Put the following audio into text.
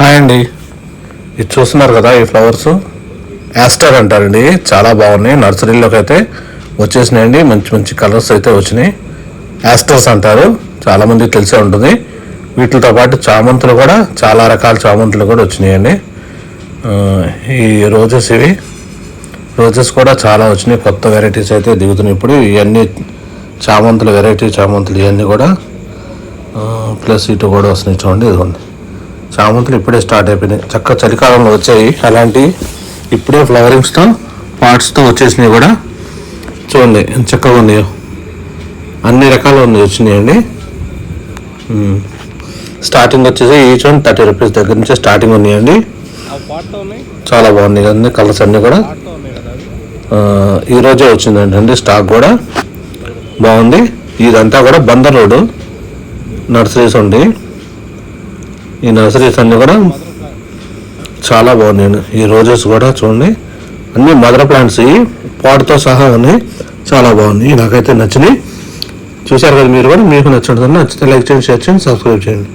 Hi అండి. ఇది చూస్తున్నారు కదా ఈ ఫ్లవర్స్. యాస్టర్ అంటారండి. చాలా బాగున్నాయి. నర్సరీలోకి అయితే వచ్చేసినాయండి. మంచి మంచి కలర్స్ అయితే వచ్చినాయి. యాస్టర్స్ అంటారు. చాలామంది తెలిసే ఉంటుంది. వీటితో పాటు చామంతులు కూడా చాలా రకాల చామంతులు కూడా వచ్చినాయండి. ఈ రోజెస్ ఇవి. రోజెస్ కూడా చాలా వచ్చినాయి. కొత్త వెరైటీస్ అయితే దిగుతున్నాయి ఇప్పుడు. ఇవన్నీ చామంతులు వెరైటీ చామంతులు ఇవన్నీ కూడా ప్లస్ ఇటు కూడా వస్తున్నాయి చూడండి. ఇదిగోండి. చామంతులు ఇప్పుడే స్టార్ట్ అయిపోయినాయి. చక్క చలికాలంలో వచ్చాయి. అలాంటి ఇప్పుడే ఫ్లవరింగ్స్తో పార్ట్స్తో వచ్చేసినాయి కూడా. చూడండి ఎంత చక్కగా ఉన్నాయో. అన్ని రకాలు ఉన్నాయి వచ్చినాయండి. స్టార్టింగ్ వచ్చేసి ఈచ్ వన్ థర్టీ రూపీస్ దగ్గర నుంచి స్టార్టింగ్ ఉన్నాయండి. చాలా బాగున్నాయి. అన్ని కలర్స్ అన్నీ కూడా. పాటతో ఉన్నాయి కదా అవి. ఆ, ఈ రోజే వచ్చిందండి స్టాక్ కూడా. బాగుంది. ఇదంతా కూడా బందర్ రోడ్డు. నర్సరీస్ ఉంది. ఈ నర్సరీస్ అన్నీ కూడా చాలా బాగున్నాయి. ఈ రోజెస్ కూడా చూడండి. అన్ని మదర్ ప్లాంట్స్ ఈ పాట్తో సహా ఉన్నాయి చాలా బాగున్నాయి. నాకైతే నచ్చినాయి. చూశారు కదా మీరు కూడా మీకు నచ్చినట్టు నచ్చితే లైక్ చేయండి షేర్ చేయండి సబ్స్క్రైబ్ చేయండి.